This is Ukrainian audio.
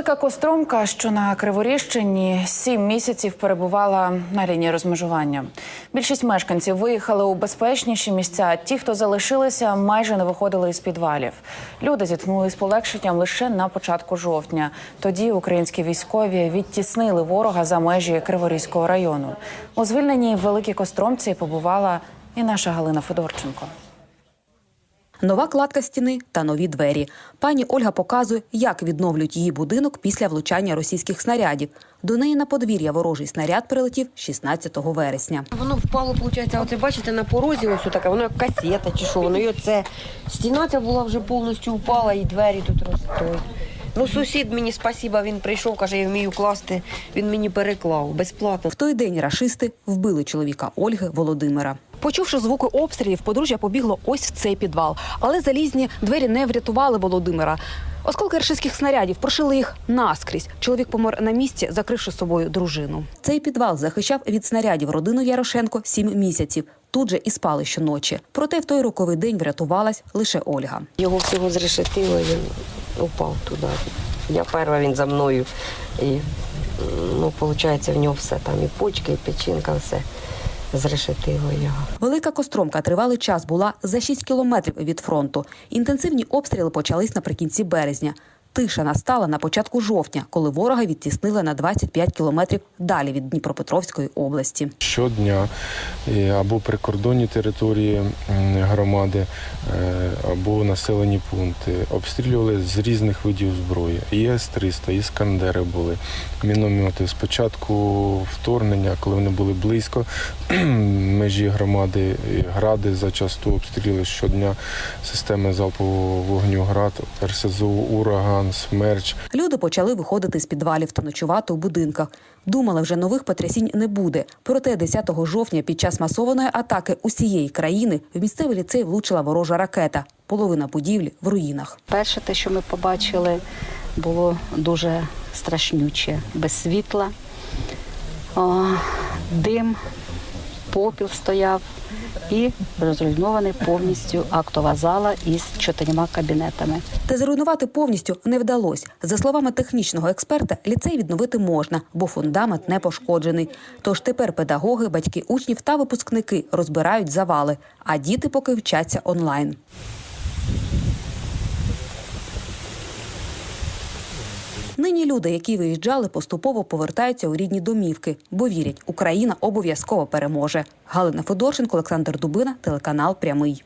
Велика Костромка, що на Криворіжчині, сім місяців перебувала на лінії розмежування. Більшість мешканців виїхали у безпечніші місця. Ті, хто залишилися, майже не виходили із підвалів. Люди зіткнулися з полегшенням лише на початку жовтня. Тоді українські військові відтіснили ворога за межі Криворізького району. У звільненій Великій Костромці побувала і наша Галина Федорченко. Нова кладка стіни та нові двері. Пані Ольга показує, як відновлюють її будинок після влучання російських снарядів. До неї на подвір'я ворожий снаряд прилетів 16 вересня. Воно впало, виходить, оце бачите, на порозі ось така, воно як касета чи що, воно і оце. Стіна ця була вже повністю впала, і двері тут ростуть. Ну, сусід мені спасіба, він прийшов, каже, я вмію класти, він мені переклав безплатно. В той день рашисти вбили чоловіка Ольги Володимира. Почувши звуки обстрілів, подружжя побігло ось в цей підвал. Але залізні двері не врятували Володимира. Оскільки рашистських снарядів прошили їх наскрізь. Чоловік помер на місці, закривши собою дружину. Цей підвал захищав від снарядів родину Ярошенко сім місяців. Тут же і спали щоночі. Проте в той роковий день врятувалась лише Ольга. Його всього зрешетило, він упав туди. Я перша, він за мною. І, ну, виходить, в нього все там, і почки, і печінка, все зрешетило його. Велика Костромка тривалий час була за 6 кілометрів від фронту. Інтенсивні обстріли почались наприкінці березня. Тиша настала на початку жовтня, коли ворога відтіснили на 25 кілометрів далі від Дніпропетровської області. щодня е, або прикордонні території громади, е, або населені пункти обстрілювали з різних видів зброї. І С-300, іскандери були, міномети. Спочатку вторгнення, коли вони були близько межі громади, гради зачасту обстріли щодня системи залпового вогню град, РСЗУ, ураган, смерч. Люди почали виходити з підвалів та ночувати у будинках. Думали, вже нових потрясінь не буде. Проте 10 жовтня під час масованої атаки усієї країни в місцевий ліцей влучила ворожа ракета. Половина будівлі в руїнах. Перше, те, що ми побачили, було дуже страшнюче, без світла, О, дим, попіл стояв і розруйнований повністю актова зала із чотирма кабінетами. Та зруйнувати повністю не вдалося. За словами технічного експерта, ліцей відновити можна, бо фундамент не пошкоджений. Тож тепер педагоги, батьки учнів та випускники розбирають завали, а діти поки вчаться онлайн. Нині люди, які виїжджали, поступово повертаються у рідні домівки, бо вірять, Україна обов'язково переможе. Галина Федорченко, Олександр Дубина, телеканал Прямий.